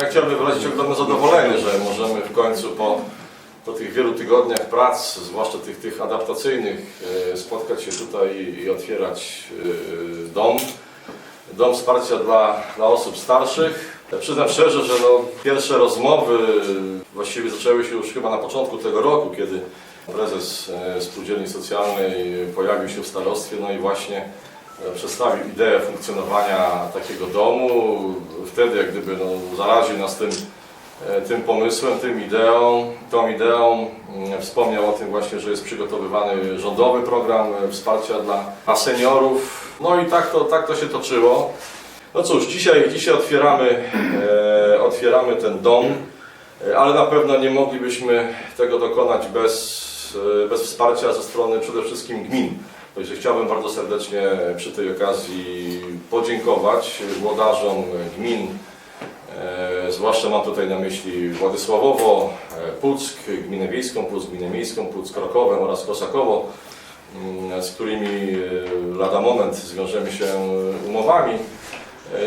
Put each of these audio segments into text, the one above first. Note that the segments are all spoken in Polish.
ja chciałbym wyrazić ogromne zadowolenie, że możemy w końcu po, po tych wielu tygodniach prac, zwłaszcza tych, tych adaptacyjnych, e, spotkać się tutaj i, otwierać e, dom. Dom wsparcia dla, dla osób starszych. Przyznam szczerze, że no, pierwsze rozmowy właściwie zaczęły się już chyba na początku tego roku, kiedy prezes e, Spółdzielni Socjalnej pojawił się w starostwie, no i właśnie przedstawił ideę funkcjonowania takiego domu. Wtedy jak gdyby no, zaraził nas tym, e, tym pomysłem, tym ideą, tą ideą. Mm, Wspomniał o tym właśnie, że jest przygotowywany rządowy program e, wsparcia dla seniorów. No i tak to, tak to się toczyło. No cóż, dzisiaj, dzisiaj otwieramy, e, otwieramy ten dom, e, ale na pewno nie moglibyśmy tego dokonać bez, e, bez wsparcia ze strony przede wszystkim gmin. Także chciałbym bardzo serdecznie przy tej okazji podziękować włodarzom gmin, e, zwłaszcza mam tutaj na myśli Władysławowo, e, Puck, Gminę Wiejską Puck, Gminę Miejską Puck, Krokowę oraz Kosakowo, mm, z którymi e, lada moment zwiążemy się umowami.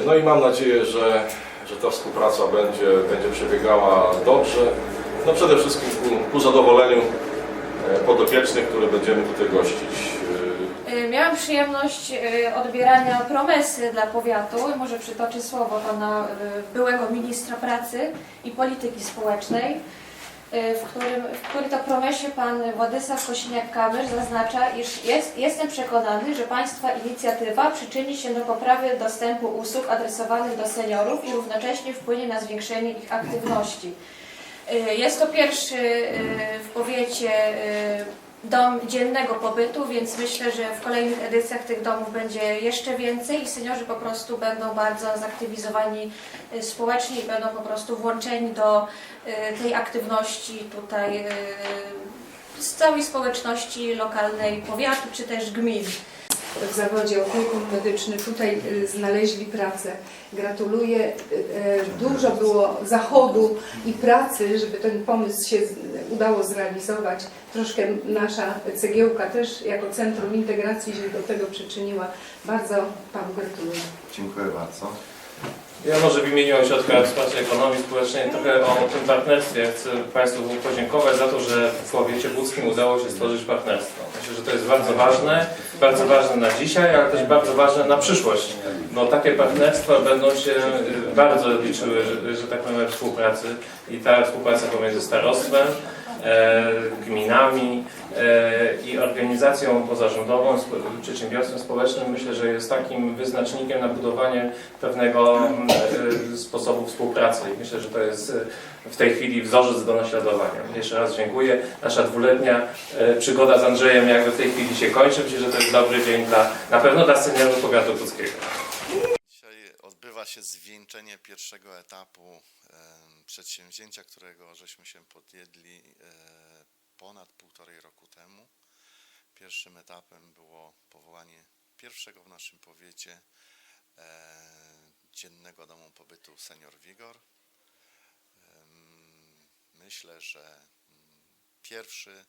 No i mam nadzieję, że, że ta współpraca będzie, będzie przebiegała dobrze. No przede wszystkim ku, ku zadowoleniu podopiecznych, które będziemy tutaj gościć. Miałam przyjemność y, odbierania promesy dla powiatu, może przytoczę słowo pana y, byłego ministra pracy i polityki społecznej, y, w którym, w to promesie pan Władysław Kosiniak-Kamysz zaznacza, iż jest, jestem przekonany, że państwa inicjatywa przyczyni się do poprawy dostępu usług adresowanych do seniorów i równocześnie wpłynie na zwiększenie ich aktywności. Jest to pierwszy w powiecie dom dziennego pobytu, więc myślę, że w kolejnych edycjach tych domów będzie jeszcze więcej i seniorzy po prostu będą bardzo zaktywizowani y, społecznie i będą po prostu włączeni do y, tej aktywności tutaj y, z całej społeczności lokalnej powiatu czy też gmin. W zawodzie opiekun medyczny tutaj y, znaleźli pracę. Gratuluję. Y, y, Dużo było zachodu i pracy, żeby ten pomysł się udało zrealizować. Troszkę nasza cegiełka też jako Centrum Integracji się do tego przyczyniła. Bardzo Panu gratuluję. Dziękuję bardzo. Ja może w imieniu Ośrodka Wsparcia Ekonomii Społecznej trochę o tym partnerstwie chcę Państwu podziękować za to, że w powiecie łódzkim udało się stworzyć partnerstwo. Myślę, że to jest bardzo ważne, bardzo ważne na dzisiaj, ale też bardzo ważne na przyszłość, bo takie partnerstwa będą się y, bardzo liczyły, że, że tak powiem, współpracy i ta współpraca pomiędzy starostwem, gminami e, i organizacją pozarządową, przedsiębiorstwem społecznym myślę, że jest takim wyznacznikiem na budowanie pewnego mm, e, sposobu współpracy i myślę, że to jest e, w tej chwili wzorzec do naśladowania. Jeszcze raz dziękuję. Nasza dwuletnia e, przygoda z Andrzejem jakby w tej chwili się kończy. Myślę, że to jest dobry dzień dla, na pewno dla seniorów powiatu puckiego. Dzisiaj odbywa się zwieńczenie pierwszego etapu przedsięwzięcia, którego żeśmy się podjęli e, ponad półtorej roku temu. Pierwszym etapem było powołanie pierwszego w naszym powiecie e, dziennego domu pobytu Senior Vigor. Em, Myślę, że mm, pierwszy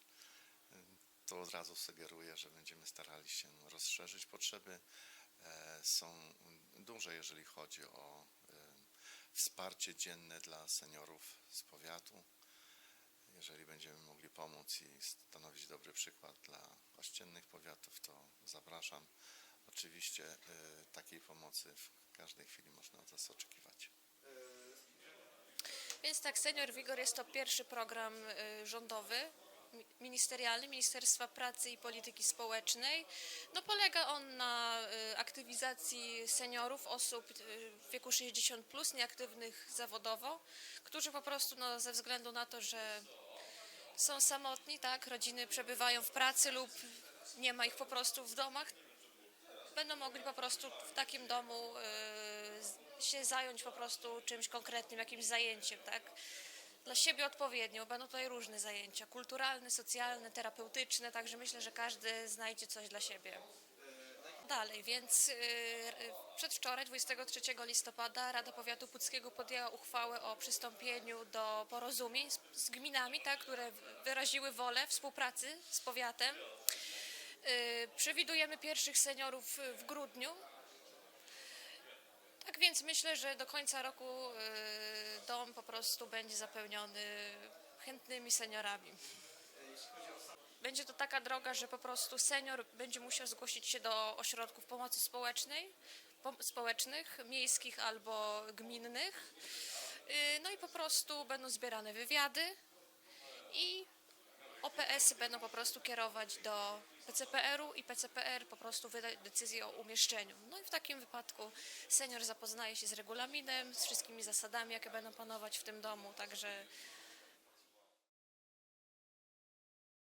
em, to od razu sugeruje, że będziemy starali się rozszerzyć potrzeby e, są duże, jeżeli chodzi o e, wsparcie dzienne dla seniorów z powiatu. Jeżeli będziemy mogli pomóc i stanowić dobry przykład dla ościennych powiatów, to zapraszam. Oczywiście e, takiej pomocy w każdej chwili można od nas oczekiwać. Więc tak, Senior Vigor jest to pierwszy program y, rządowy, ministerialny Ministerstwa Pracy i Polityki Społecznej. No, polega on na y, aktywizacji seniorów, osób y, w wieku 60 plus, nieaktywnych zawodowo, którzy po prostu no, ze względu na to, że są samotni, tak, rodziny przebywają w pracy lub nie ma ich po prostu w domach, będą mogli po prostu w takim domu y, się zająć po prostu czymś konkretnym, jakimś zajęciem, tak? Dla siebie odpowiednio. Będą tutaj różne zajęcia, kulturalne, socjalne, terapeutyczne, także myślę, że każdy znajdzie coś dla siebie. Dalej, więc y, y, przedwczoraj, 23 listopada, Rada Powiatu Puckiego podjęła uchwałę o przystąpieniu do porozumień z, z gminami, tak, które wyraziły wolę współpracy z powiatem. Y, Przewidujemy pierwszych seniorów w grudniu. Więc myślę, że do końca roku y, dom po prostu będzie zapełniony chętnymi seniorami. Będzie to taka droga, że po prostu senior będzie musiał zgłosić się do ośrodków pomocy społecznej, społecznych, miejskich albo gminnych. Y, No i po prostu będą zbierane wywiady i OPS-y będą po prostu kierować do PCPR-u i PCPR po prostu wydać decyzję o umieszczeniu. No i w takim wypadku senior zapoznaje się z regulaminem, z wszystkimi zasadami, jakie będą panować w tym domu, także